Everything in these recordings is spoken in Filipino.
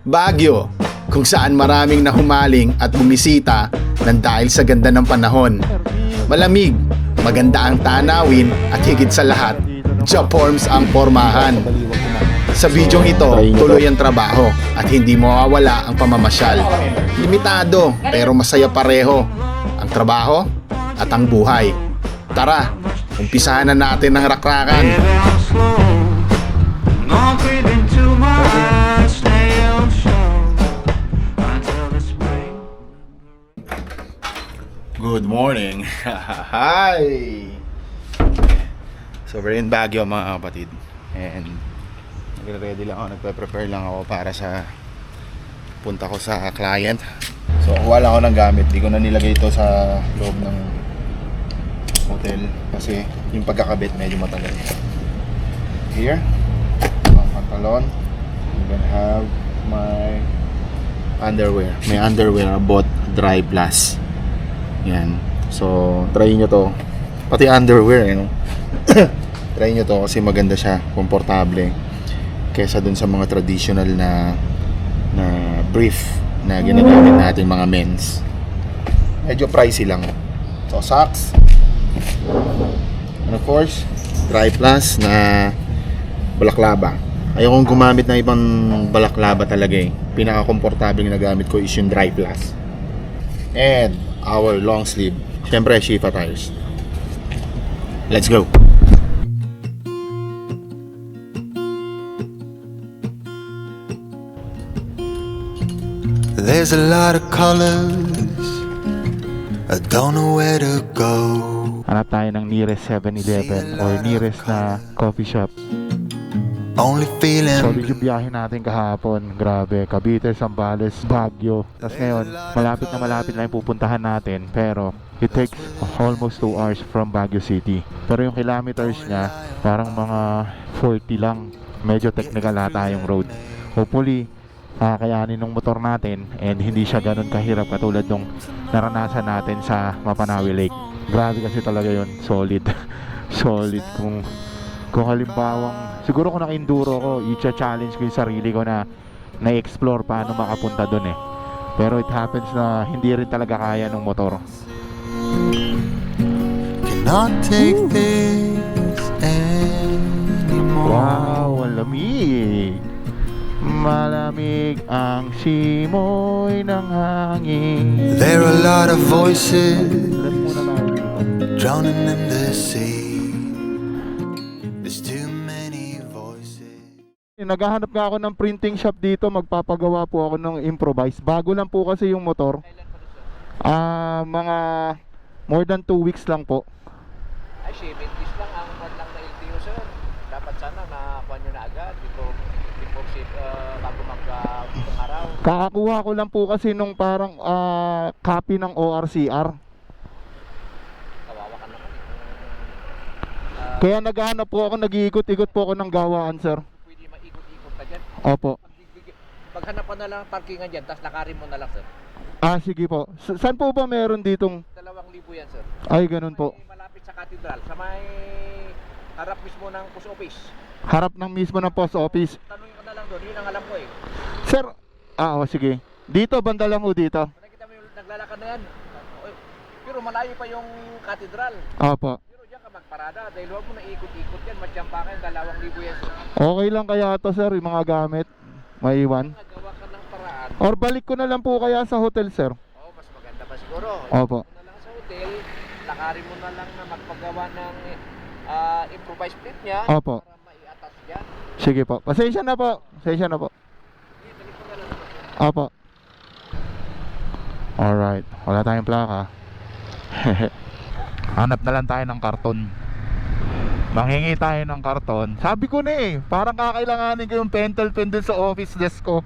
Baguio, kung saan maraming nahumaling at bumisita ng dahil sa ganda ng panahon. Malamig, maganda ang tanawin at higit sa lahat, Japorms ang pormahan. Sa bidyong ito, tuloy ang trabaho at hindi mawawala ang pamamasyal. Limitado pero masaya pareho ang trabaho at ang buhay. Tara, umpisahan na natin ang rakrakan. Not Good morning. Hi. So we're in Baguio mga kapatid. And nagre-ready lang ako, nagpe-prepare lang ako para sa punta ko sa client. So kuha lang ako ng gamit. Di ko na nilagay ito sa loob ng hotel kasi yung pagkakabit medyo matagal. Here, ang pantalon. I'm gonna have my underwear. May underwear I bought dry plus. Yan. So, try nyo to. Pati underwear, eh, no? try nyo to kasi maganda siya, komportable. Kesa dun sa mga traditional na na brief na ginagamit natin mga men's. Medyo pricey lang. So, socks. And of course, dry plus na balaklava. Ayokong gumamit ng ibang balaklava talaga eh. Pinaka-komportable na gamit ko is yung dry plus. And our long sleeve. Siyempre, Shifa tires. Let's go! There's a lot of colors. I don't know where to go. Hanap tayo ng nearest 7-Eleven or nearest na coffee shop. Only feeling Solid yung biyahe natin kahapon. Grabe. Cavite, Zambales, Baguio. Tapos ngayon, malapit na malapit lang yung pupuntahan natin. Pero, it takes almost 2 hours from Baguio City. Pero yung kilometers niya, parang mga 40 lang. Medyo technical ata yung road. Hopefully, kakayanin ng motor natin and hindi siya ganun kahirap katulad nung naranasan natin sa Mapanawi Lake. Grabe kasi talaga yon solid. solid kung kung halimbawang siguro kung naka-enduro ko, i-challenge ko yung sarili ko na na-explore paano makapunta doon eh. Pero it happens na hindi rin talaga kaya ng motor. cannot take this anymore. Wow, ang lamig! Malamig ang simoy ng hangin. There are a lot of voices drowning in the sea. Naghahanap nga ako ng printing shop dito, magpapagawa po ako ng improvise. Bago lang po kasi yung motor. Ah, mga more than 2 weeks lang po. Ay, 70s lang ang kwan lang na LTO sir. Dapat sana nakakuha nyo na agad before, before ship, uh, bago mag uh, araw. Kakakuha ko lang po kasi nung parang ah, copy ng ORCR. Kawawa ka naman. Kaya naghahanap po ako, nag-iikot-ikot po ako ng gawaan, sir. Pwede maikot-ikot ka dyan. Opo. Pagbibig- Paghanap ka na lang ng parkingan dyan, tapos lakarin mo na lang sir. Ah, sige po. Sa- saan po ba meron ditong... Dalawang libo yan sir. Ay, ganun po. May malapit sa katedral, sa may harap mismo ng post office. Harap ng mismo ng post office. Tanungin ka na lang doon, yun ang alam ko eh. Sir, ah, oh, sige. Dito, banda lang ho dito. Kung nakita mo yung naglalakad na yan, pero malayo pa yung katedral. Opo. Ka magparada dahil huwag mo na ikot-ikot yan, matyampakan, dalawang libo yan. Okay lang kaya to, sir, yung mga gamit. Maiwan. Nagawa ka ng paraan, Or balik ko na lang po kaya sa hotel, sir. oh, mas maganda pa siguro. Opo. Ikaw na lang sa hotel, lakarin mo na lang na magpagawa ng ah, improvised plate niya Opo. para maiatas dyan. Sige po. Pasensya na po. Pasensya na po. Sige, balik mo na lang. Opo. Alright. Wala tayong plaka. Hanap na lang tayo ng karton. Manghingi tayo ng karton. Sabi ko na eh, parang kakailanganin ko yung pentel pen dun sa office desk ko.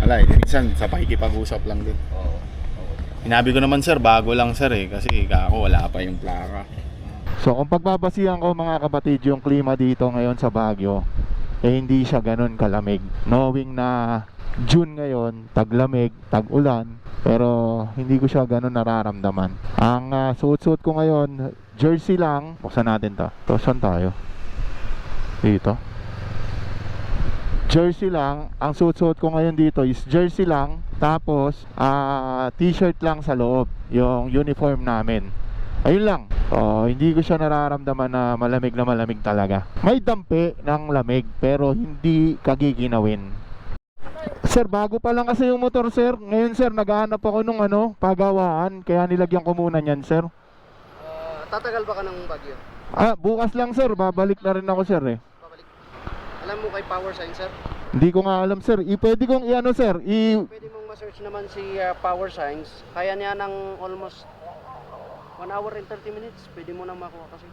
Wala eh, minsan sa pakikipag-usap lang din. Sinabi ko naman sir, bago lang sir eh, kasi kako wala pa yung plaka. So kung pagbabasihan ko mga kapatid yung klima dito ngayon sa Baguio eh hindi siya ganun kalamig. Knowing na June ngayon, taglamig, tag-ulan, pero hindi ko siya ganun nararamdaman. Ang ah, suot-suot ko ngayon, jersey lang. Buksan natin to. To, saan tayo? Dito. Jersey lang. Ang suot-suot ko ngayon dito is jersey lang. Tapos, ah t-shirt lang sa loob. Yung uniform namin. Ayun lang. Oh, hindi ko siya nararamdaman na malamig na malamig talaga. May dampi ng lamig pero hindi kagiginawin. Sir, bago pa lang kasi yung motor, sir. Ngayon, sir, naghahanap ako nung ano, pagawaan. Kaya nilagyan ko muna niyan, sir. Ah, tatagal ba ka ng Baguio? Ah, bukas lang, sir. Babalik na rin ako, sir, eh. Babalik. Alam mo kay Power Sign, sir? Hindi ko nga alam, sir. I, pwede kong i-ano, sir. I, Pwede mong ma-search naman si ah, Power Signs. Kaya niya ng almost 1 hour and 30 minutes. Pwede mo nang makuha kasi.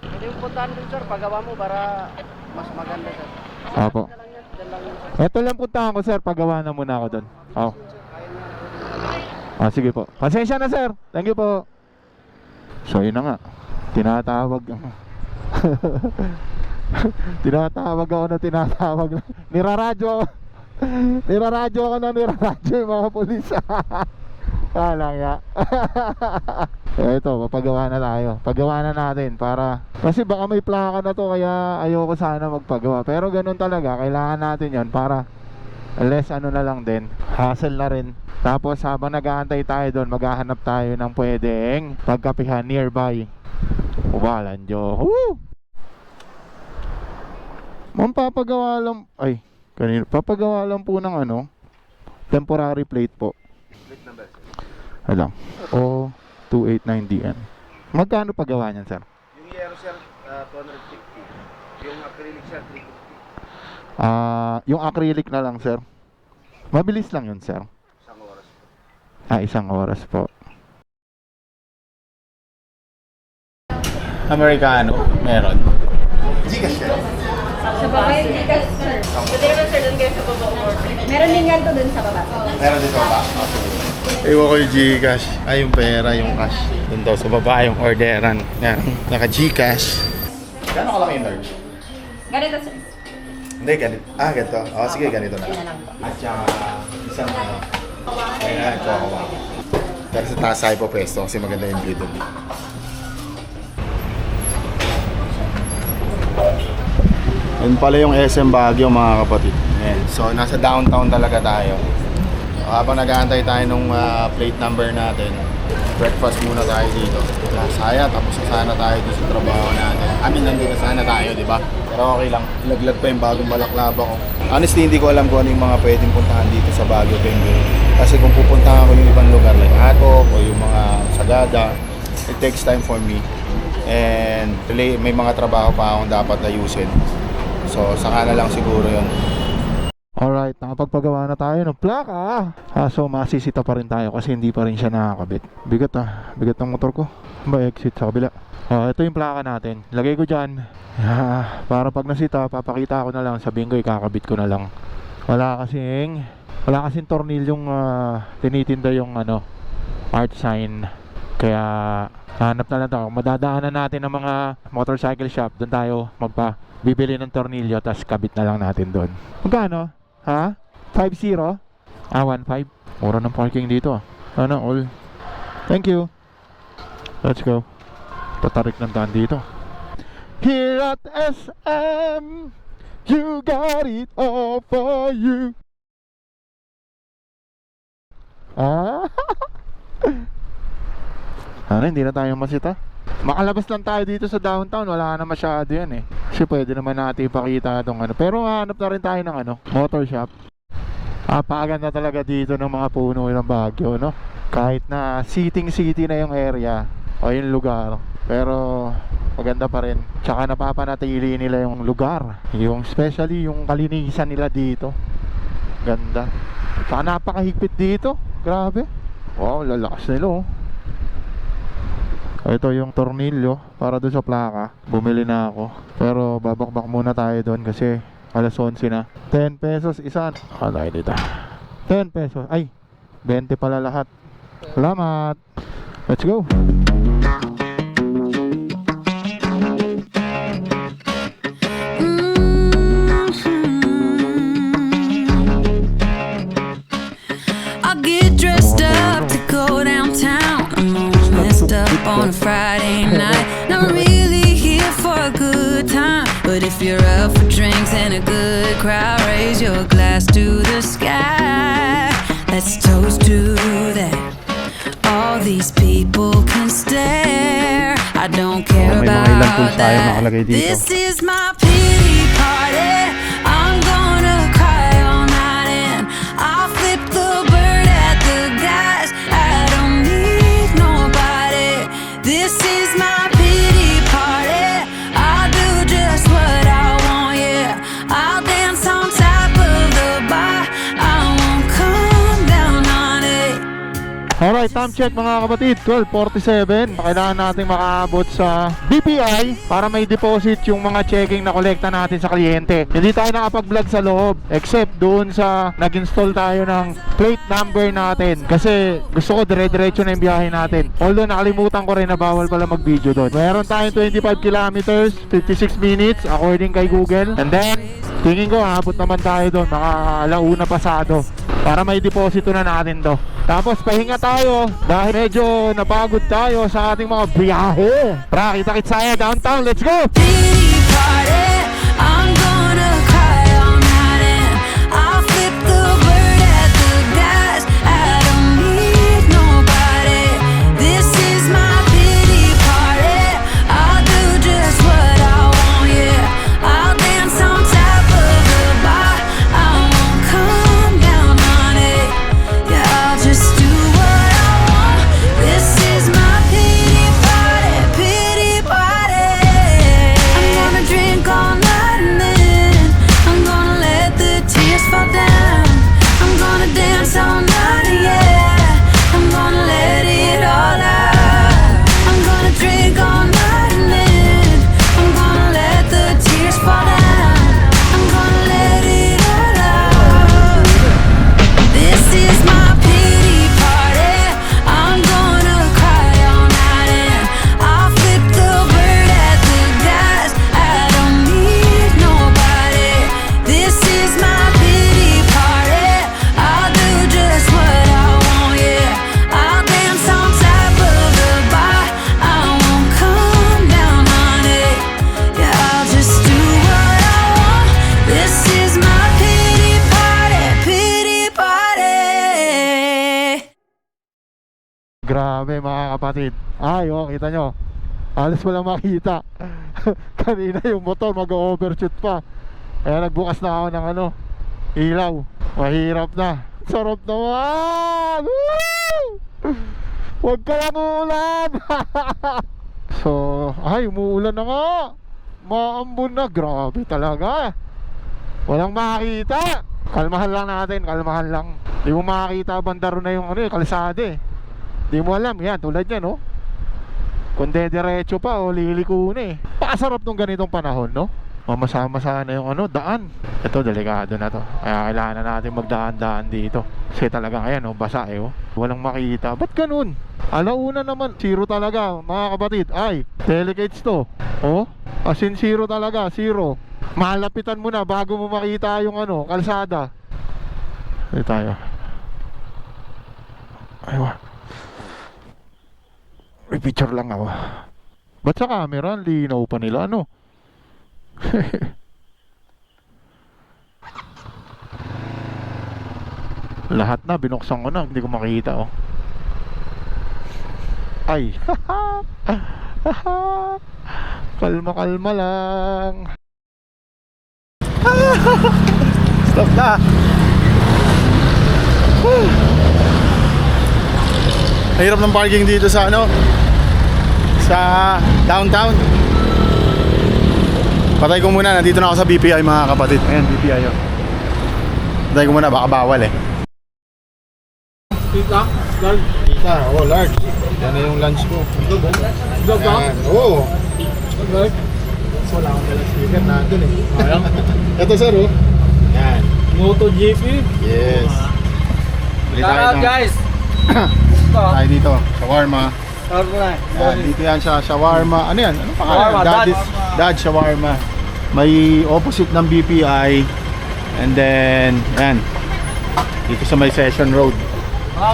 Pwede mong puntahan dun, sir. Pagawa mo para mas maganda, sir. Apo. Dyan lang puntahan ko, sir. Pagawa na muna ako. Oh. Sir. Kaya niya. Ah, sige po. Pasensya na, sir. Thank you po. So, yun na nga. Tinatawag. tinatawag ako na tinatawag. Niraradyo ako. Niraradyo ako na niraradyo yung mga pulis. Wala nga. Ito, papagawa na tayo. Pagawa na natin para kasi baka may plaka na to kaya ayoko sana magpagawa. Pero ganun talaga, kailangan natin 'yon para less ano na lang din, hassle na rin. Tapos habang nag-aantay tayo doon, maghahanap tayo ng pwedeng pagkapihan nearby. Uwalan jo. Woo! Ma'am, papagawa lang, ay, kanina, papagawa lang po ng ano, temporary plate po. Plate number. Alam. O 289DN. Magkano paggawa niyan, sir? Yung yellow sir, ah, 250. Yung acrylic sir, 350. Ah, yung acrylic na lang, sir. Mabilis lang yun, sir. Isang oras. Ah, isang oras po. Americano, meron. Gcash sir. Sa baba yung Gcash, sir. Pwede naman, sir, doon kayo sa baba. Meron din yan to dun sa baba. Meron dito ba? Ewan ko yung Gcash. Ay, yung pera, yung cash. Doon daw sa baba, yung orderan. Yan, naka Gcash. Gano'n kalaki yung large? Ganito, sir. Hindi, ganito. Ah, ganito. Oh, sige, ganito na lang. At saka, isang ano. Ayan, ito ako. Pero sa taas tayo po pwesto kasi maganda yung view doon. Yun pala yung SM Baguio mga kapatid. Ayan. So, nasa downtown talaga tayo. Habang nag-aantay tayo nung ah, plate number natin, breakfast muna tayo dito. Saya, tapos na sana tayo dito sa trabaho natin. I mean, nandito na sana tayo, di ba? Pero okay lang. Laglag pa yung bagong balaklava ko. Honestly, hindi ko alam kung ano yung mga pwedeng puntahan dito sa Baguio Penguin. Kasi kung pupuntahan ko yung ibang lugar like Atok o yung mga Sagada, it takes time for me. And may mga trabaho pa akong dapat ayusin. So, saka na lang siguro yun. Alright, nakapagpagawa na tayo ng plaka. Ah, so masisita pa rin tayo kasi hindi pa rin siya nakakabit. Bigat ah, bigat ng motor ko. Ba exit sa kabila. Ah, ito yung plaka natin. Lagay ko diyan. Ah, para pag nasita, papakita ko na lang, sabihin ko ikakabit ko na lang. Wala kasing wala kasing tornilyong ah, tinitinda yung ano, art sign. Kaya hanap na lang tayo. Madadaanan natin ng mga motorcycle shop. Doon tayo magpa bibili ng tornilyo tapos kabit na lang natin doon. Magkano? Ha? 5-0? Ah, 1-5. Mura ng parking dito ah. Ano, all. Thank you. Let's go. Tatarik ng daan dito. Here at SM, you got it all for you. Ah? ano, hindi na tayo masita? Makalabas lang tayo dito sa downtown, wala na masyado yan eh. Kasi pwede naman natin ipakita itong ano. Pero hanap na rin tayo ng ano, motor shop. Ah, paganda talaga dito ng mga puno ng Baguio, no? Kahit na seating city na yung area o yung lugar. Pero maganda pa rin. Tsaka napapanatili nila yung lugar. Yung especially yung kalinisan nila dito. Ganda. Tsaka napakahigpit dito. Grabe. Wow, lalakas nila oh. Ito yung tornilyo para doon sa plaka. Bumili na ako. Pero babakbak muna tayo doon kasi alas 11 na. 10 pesos isa. Alay dito. 10 pesos. Ay, 20 pala lahat. Salamat. Let's go. on a Friday night. Not really here for a good time, but if you're up for drinks and a good crowd, raise your glass to the sky. Let's toast to that. All these people can stare. I don't care about that. This is my Alright, time check mga kapatid, 12.47 Kailangan natin makaabot sa BPI para may deposit yung mga checking na kolekta natin sa kliyente. Hindi tayo nakapag-vlog sa loob Except doon sa nag-install tayo ng plate number natin. Kasi gusto ko dire-diretso na yung biyahe natin. Although nakalimutan ko rin na bawal pala mag-video doon. Meron tayong 25 kilometers, 56 minutes according kay Google. And then, tingin ko abot naman tayo doon, mga alauna pasado para may deposito na natin to. Tapos pahinga tayo dahil medyo napagod tayo sa ating mga biyahe. Tara, kita-kits tayo downtown. Let's go! party. Kapatid. Ay, oh, kita nyo. Alas walang makita. Kanina yung motor mag-overshoot pa. Kaya nagbukas na ako ng ano, ilaw. Mahirap na. Sarap naman! Woo! Huwag ka lang uulan! so, ay, umuulan na nga. Maambon na. Grabe talaga. Walang makakita. Kalmahan lang natin, kalmahan lang. Di mo makakita bandaro na yung ano, eh, kalsada eh. Di mo alam yan, tulad yan, no? Kung dediretso pa o liliko na eh. Pakasarap nung ganitong panahon, no? Mamasama-sama na yung ano, daan. Ito, delikado na to. Kaya kailangan na natin magdaan-daan dito. Kasi talaga, ayan, oh, basa eh, oh. Walang makita. Ba't ganun? Alauna naman, zero talaga, mga kapatid. Ay, delicates to. Oh, as in zero talaga, zero. Malapitan mo na bago mo makita yung ano, kalsada. Dito tayo. Aywa. May picture lang ako. Ba't sa camera? Linaw pa nila, ano? Lahat na, binuksan ko na. Hindi ko makita, oh. Ay. kalma, kalma lang. Stop na! Mahirap ng parking dito sa ano sa downtown. Patay ko muna, nandito na ako sa BPI mga kapatid. Ayan, BPI oh. Patay ko muna, baka bawal eh. Tita, large. Tita, oh large. Yan na yung lunch ko. Vlog ka? Oo. Large. So, wala akong dalang speaker nandun eh. Ito sir oh. Yan. MotoGP. Yes. Out ng- guys. Tayo dito, shawarma. Shout na. Yan, dito yan sa shawarma. Ano yan? Ano pangalan? Shawarma, Daddy's, Dad Shawarma. May opposite ng BPI. And then, yan. Dito sa may Session Road.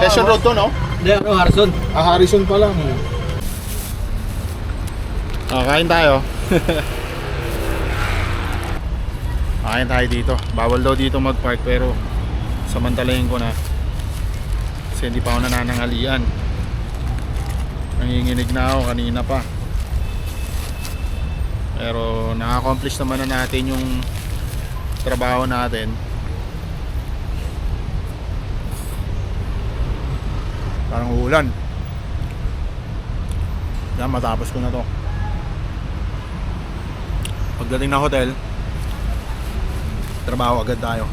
Session Road to, no? Hindi, ano, Harrison. Ah, Harrison pa lang. Ah, kain tayo. Kain tayo dito. Bawal daw dito mag-park pero samantalayin ko na. Kasi hindi pa ako nananangalian. Nanginginig na ako kanina pa. Pero na-accomplish naman na natin yung trabaho natin. Parang uulan. Yan, matapos ko na to. Pagdating ng hotel, trabaho agad tayo.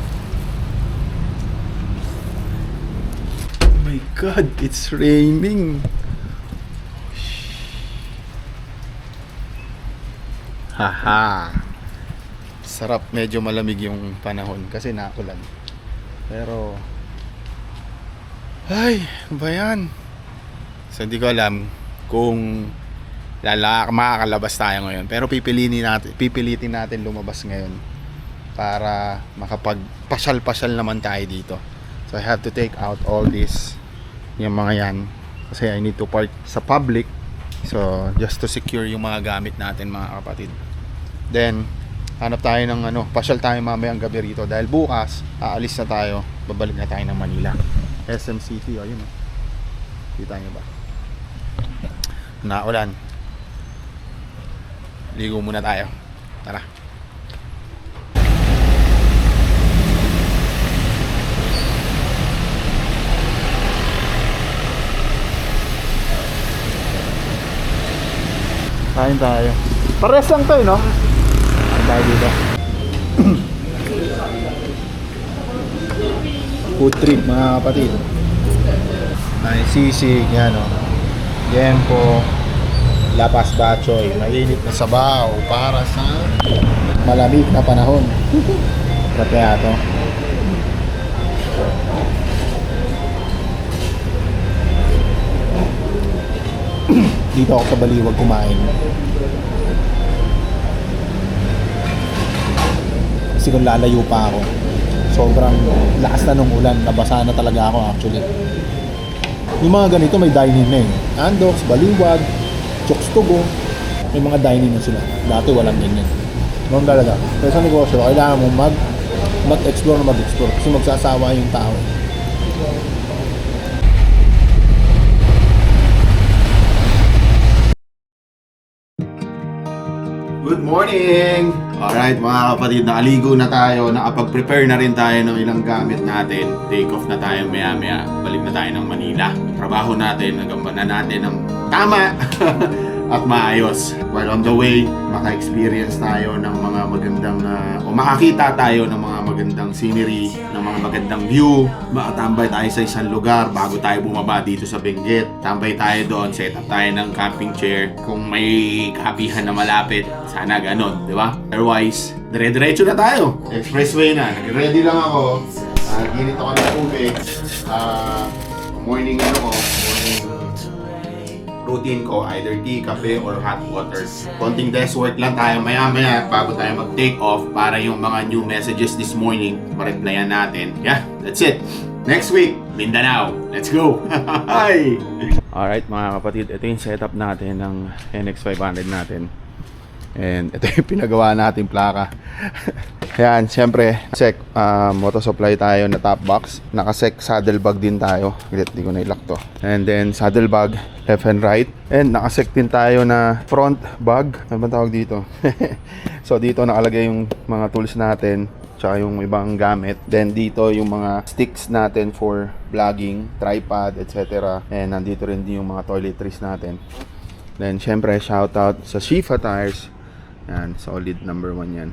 Oh my god, it's raining. Haha. Sarap, medyo malamig yung panahon kasi nakulan. Pero ay, ano ba yan? So hindi ko alam kung lala makakalabas tayo ngayon. Pero pipilitin natin, pipilitin natin lumabas ngayon para makapagpasyal-pasyal naman tayo dito. So I have to take out all this yung mga yan kasi I need to park sa public. So just to secure yung mga gamit natin mga kapatid. Then hanap tayo ng ano, pasyal tayo mamayang gabi rito dahil bukas aalis na tayo, babalik na tayo ng Manila. SM City, o yun. oh. Kita nyo ba? Naulan. Ligo muna tayo. Tara. Kain tayo. Pares lang to eh, no? Tayo dito. Food trip mga kapatid. May sisig, yan o. Yempo, lapas bachoy, mainit na sabaw para sa malamig na panahon. Sarap kaya to. Dito ako sa Baliwag kumain. Kasi kung lalayo pa ako, sobrang lakas na nung ulan, nabasa na talaga ako actually. Yung mga ganito may dining na eh. Andox, Baliwag, Chokes to go. May mga dining na sila. Dati walang ganyan. Noon talaga. Pero sa negosyo, kailangan mo mag mag-explore na mag-explore kasi magsasawa yung tao. Good morning! Alright mga kapatid, nakaligo na tayo, nakapag-prepare na rin tayo ng ilang gamit natin. Take off na tayo maya maya, balik na tayo ng Manila. Trabaho natin, nagampanan natin ng tama at maayos. While on the way, maka-experience tayo ng mga magandang, ah, o makakita tayo ng mga magandang scenery, ng mga magandang view. Makatambay tayo sa isang lugar bago tayo bumaba dito sa Benguet. Tambay tayo doon, set up tayo ng camping chair. Kung may kapihan na malapit, sana ganon, di ba? Otherwise, dire-diretso na tayo. Expressway na. Nag-ready lang ako. Uh, ginit ako ng tubig. Ah, morning ano ko, morning routine ko, either tea, kape, or hot water. Konting desk work lang tayo maya-maya bago tayo mag-take off para yung mga new messages this morning, ma-replyan natin. Yeah, that's it. Next week, Mindanao. Let's go! Hi! Alright mga kapatid, ito yung setup natin ng NX500 natin. And ito yung pinagawa natin plaka. Ayan, siyempre, sec, uh, moto supply tayo na top box. Nakasec saddle bag din tayo. Wait, di ko na ilak to. And then saddle bag, left and right. And nakasec din tayo na front bag. Ano ba tawag dito? so dito nakalagay yung mga tools natin tsaka yung ibang gamit. Then dito yung mga sticks natin for vlogging, tripod, etc. And nandito rin din yung mga toiletries natin. Then syempre shoutout sa Shifa Tires. Yan, solid number one yan.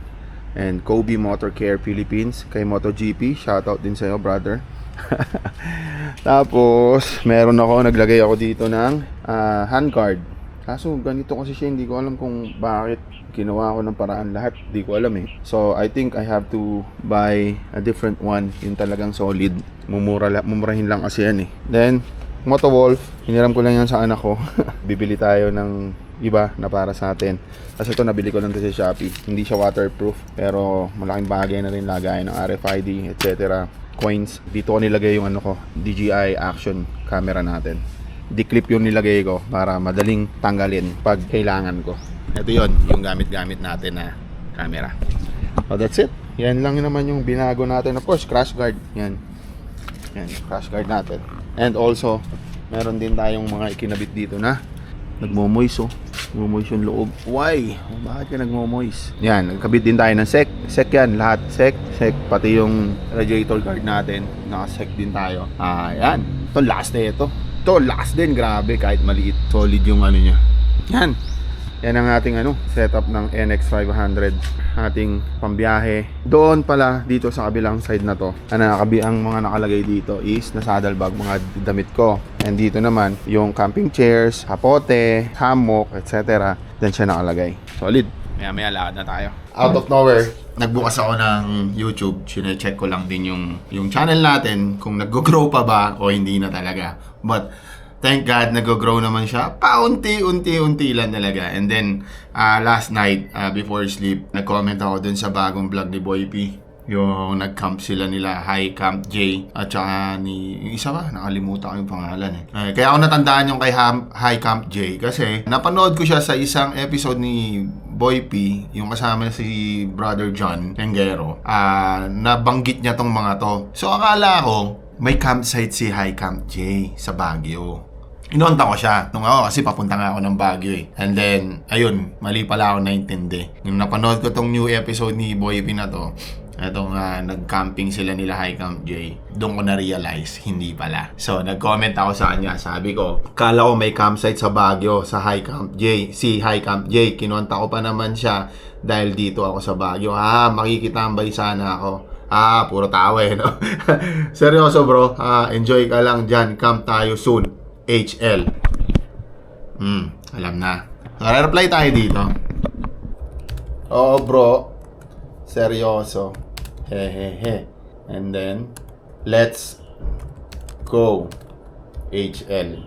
And Kobe Motor Care Philippines kay MotoGP. Shoutout din sa'yo, brother. Tapos, meron ako, naglagay ako dito ng ah, handguard. Kaso, ganito kasi siya, hindi ko alam kung bakit ginawa ko ng paraan lahat. Hindi ko alam eh. So, I think I have to buy a different one. Yung talagang solid. Mumura, mumurahin lang kasi yan eh. Then, Moto Wolf, hiniram ko lang yan sa anak ko. Bibili tayo ng iba na para sa atin. Kasi ito nabili ko lang to sa Shopee. Hindi siya waterproof, pero malaking bagay na rin lagay ng RFID, etc. Coins. Dito ko nilagay yung ano ko, DJI action camera natin. Di-clip yung nilagay ko para madaling tanggalin pag kailangan ko. Ito yon yung gamit-gamit natin na camera. So that's it. Yan lang naman yung binago natin. Of course, crash guard. Yan. Yan, crash guard natin. And also, meron din tayong mga ikinabit dito na nagmo-moist oh. Nagmo-moist yung loob. Why? Bakit ka nagmo-moist? Yan, nagkabit din tayo ng sec. Sec yan, lahat. Sec, sec. Pati yung radiator guard natin. Naka-sec din tayo. Ah, yan. Ito, last na ito. Ito, last din. Grabe, kahit maliit. Solid yung ano niya. Yan. Yan ang ating ano, setup ng NX500 ating pambiyahe. Doon pala dito sa kabilang side na to. Ang nakabi ang mga nakalagay dito is na saddle bag mga damit ko. And dito naman yung camping chairs, kapote, hammock, etc. Diyan siya nakalagay. Solid. Maya maya lakad na tayo. Out of nowhere, nagbukas ako ng YouTube. Sine-check ko lang din yung yung channel natin kung nag-grow pa ba o hindi na talaga. But thank God, nag-grow naman siya. Paunti-unti-unti lang talaga. And then, ah, last night, ah, before sleep, nag-comment ako dun sa bagong vlog ni Boy P. Yung nag-camp sila nila, High Camp J. At saka ni, yung isa ba? Nakalimutan ko yung pangalan eh. Eh, Kaya ako natandaan yung kay Ham, High Camp J. Kasi, napanood ko siya sa isang episode ni Boy P, yung kasama si Brother John Tengero, ah nabanggit niya tong mga to. So akala ko, may campsite si High Camp J sa Baguio. Inonta ko siya nung ako kasi papunta nga ako ng Baguio eh. And then, ayun, mali pala ako naintindi. Nung napanood ko tong new episode ni Boy P na to, Etong nga nag-camping sila nila High Camp J. Doon ko na-realize, hindi pala. So, nag-comment ako sa kanya. Sabi ko, kala ko may campsite sa Baguio sa High Camp J. Si High Camp J. Kinonta ko pa naman siya dahil dito ako sa Baguio. Ah, makikitambay sana ako. Ah, puro tawa eh, no? Seryoso bro, ah, enjoy ka lang dyan. Camp tayo soon. HL. Hmm, alam na. So, reply tayo dito. Oo bro, seryoso. Hehehe. And then, let's go. HL.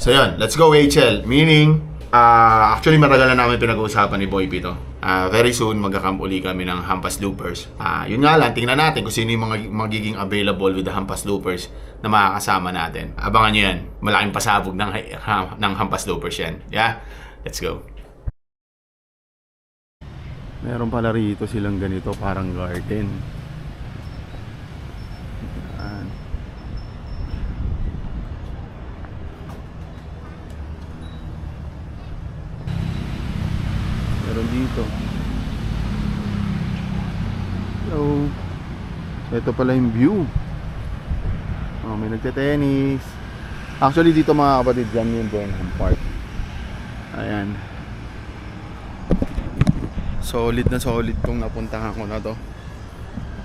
So yun, let's go HL. Meaning, ah actually matagal na namin pinag-uusapan ni Boy Pito. Ah, very soon, magkakamp uli kami ng Hampas Loopers. Ah, yun nga lang, tingnan natin kung sino yung mga magiging available with the Hampas Loopers na makakasama natin. Abangan nyo yan. Malaking pasabog ng, ha, ng Hampas Loopers yan. Yeah? Let's go. Meron pala rito silang ganito, parang garden. Yan. Meron dito. Hello. Ito pala yung view. Oh, may nagte-tennis. Actually dito mga kapatid dyan yung Burnham Park. Ayan. Solid na solid tong napuntahan ko na to.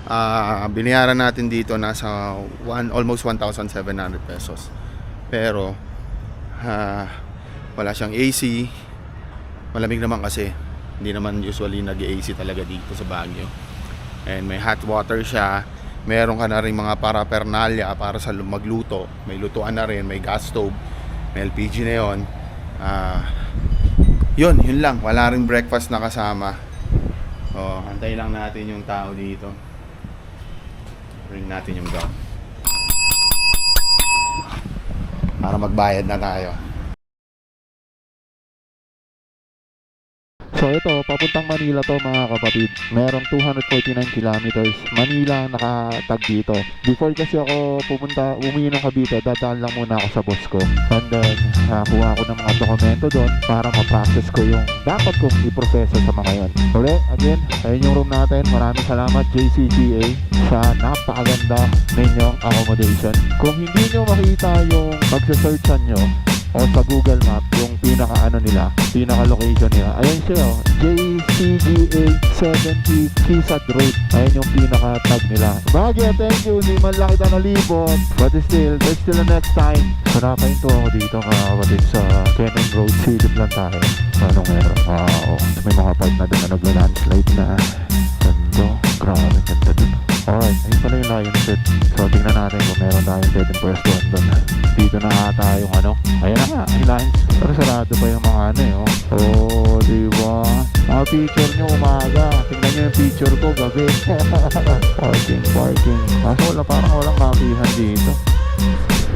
Ah, binayaran natin dito nasa one, almost 1,700 pesos. Pero ah, wala siyang AC. Malamig naman kasi. Hindi naman usually nag-AC talaga dito sa Baguio. And may hot water siya. Meron ka na rin mga paraphernalia para sa magluto. May lutuan na rin, may gas stove, may LPG na yon. Ah, yun, yun lang. Wala rin breakfast na kasama. Oh, antay lang natin yung tao dito. Ring natin yung dog. Para magbayad na tayo. So ito, papuntang Manila to mga kapatid. Merong 249 kilometers. Manila nakatag dito. Before kasi ako pumunta, umuwi ng Cavite, dadaan lang muna ako sa boss ko. And then, nakakuha ko ng mga dokumento doon para ma-process ko yung dapat kong iproseso sa mga yan. Uli, again, ayun yung room natin. Maraming salamat JCGA sa napakaganda ninyong accommodation. Kung hindi nyo makita yung magsa-searchan nyo, o sa Google Map yung pinaka ano nila, pinaka location nila. Ayun siya oh, JCGA 70 Kisad Road. Ayun yung pinaka tag nila. Bagay, thank you. Hindi man lang kita nalibot. But still, there's still a next time. So nakapahinto ako dito mga kapatid sa Cannon Road. Silip lang tayo. Anong meron? Wow. May mga part na doon na nagla-landslide na. Ganda. Grabe, ganda dun. Alright, ayun pala yung lion set. So, tingnan natin kung meron tayong pwedeng pwestuhan doon. Dito na ata yung ano. Ayan na nga, yung lines. Pero sarado pa yung mga ano eh. Oh, oh di ba? Mga picture nyo umaga. Tingnan nyo yung picture ko gabi. parking, parking. Kaso wala, parang walang kapihan dito.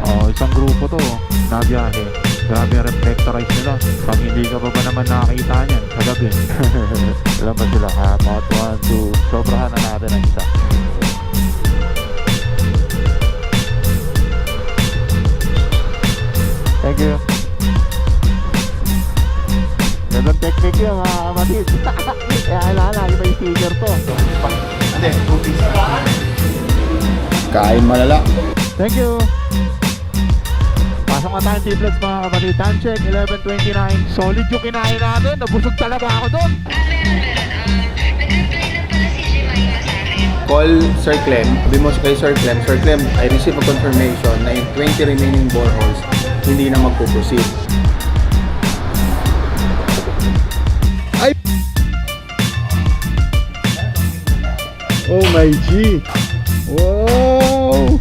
Oh, isang grupo to. Nabiyahe. Grabe yung reflectorize nila. Pag hindi ka pa ba naman nakakita niyan sa gabi. Ilan ba sila? Ah, about 1, 2. Sobrahan na natin ang isa. Thank you. Gandang technique yun mga kapatid. Kaya kailangan lagi may sticker to. Hindi, two piece. Kain malala. Thank you. Pasok na tayo T-Flex mga kapatid. Time check, 11.29. Solid yung kinain natin. Nabusog talaga ako doon. Call Sir Clem. Sabi mo kay Sir Clem, Sir Clem, I received a confirmation na yung 20 remaining boreholes hindi na magpuproceed. Ay! Oh my G! Wow!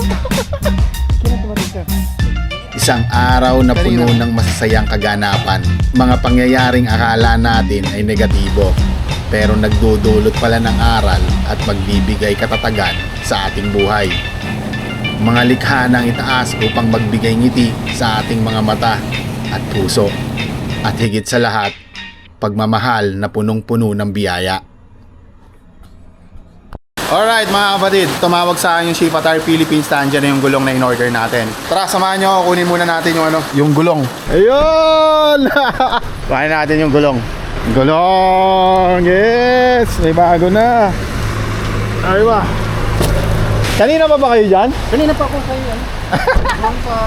Isang araw na puno ng masasayang kaganapan. Mga pangyayaring akala natin ay negatibo. Pero nagdudulot pala ng aral at magbibigay katatagan sa ating buhay. Mga likha ng itaas upang magbigay ngiti sa ating mga mata at puso. At higit sa lahat, pagmamahal na punong-puno ng biyaya. Alright mga kapatid, tumawag sa akin yung Shipatar Philippines, nandiyan na yung gulong na in-order natin. Tara, samahan nyo ako, kunin muna natin yung ano, yung gulong. Ayun! Kuhanin natin yung gulong. Gulong! Yes! May bago na. Ay ba? Kanina pa ba kayo dyan? Kanina pa ako sa iyo.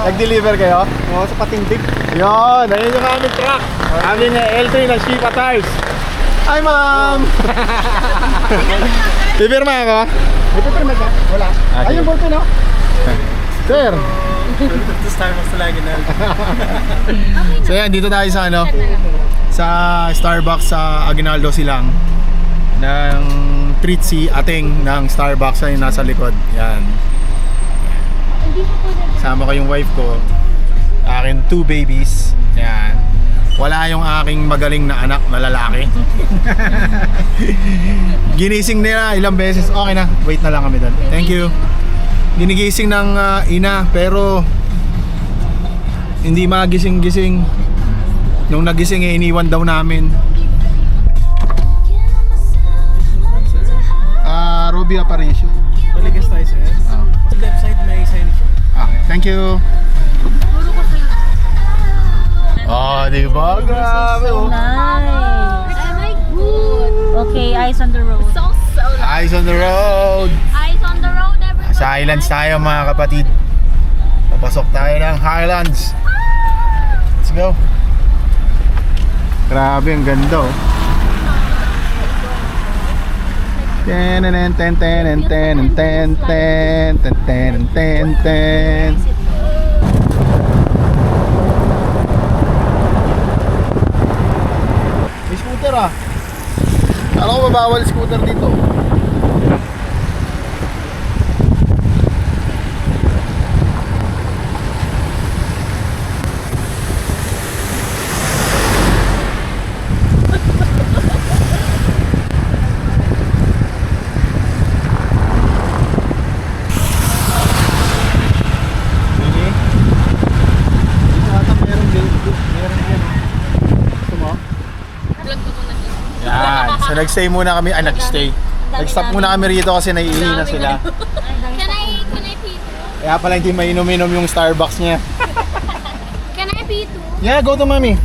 Nag-deliver kayo? Oo, sa patindig. Yun, ayun yung aming truck. Amin na L3 ng Shipa Tires. Hi, ma'am! Pipirma ako? Na ka? Wala. Ah, Ayun, sige. boto no? Sir! so yan, dito tayo sa ano? Sa Starbucks sa Aguinaldo silang ng treat si ating ng Starbucks na yung nasa likod. Yan. Sama ko yung wife ko. Akin two babies. Yan. Wala yung aking magaling na anak na lalaki. Ginising nila ilang beses. Okay na. Wait na lang kami doon. Thank you. Ginigising ng ah, ina pero hindi magising-gising. Nung nagising eh, iniwan daw namin. Ruby Aparicio. Baligas tayo sir. Ah. Sa left side may signage. Ah, thank you. Oh, di ba? Grabe. oh. Nice. Am I good? Okay, eyes on the road. So, so Eyes on the road. Eyes on the road, everybody. Sa Highlands tayo mga kapatid. Papasok tayo ng Highlands. Let's go. Grabe, ang ganda oh. Ten and ten ten and ten and ten ten ten ten and ten ten. May scooter ah. Alam ko mabawal scooter dito. So nagstay muna kami. Ah, nagstay. Nag-stop muna kami rito kasi naiihi na sila. Can I, can I pee Kaya pala hindi mainom-inom yung Starbucks niya. Can I pee too? Yeah, go to mommy.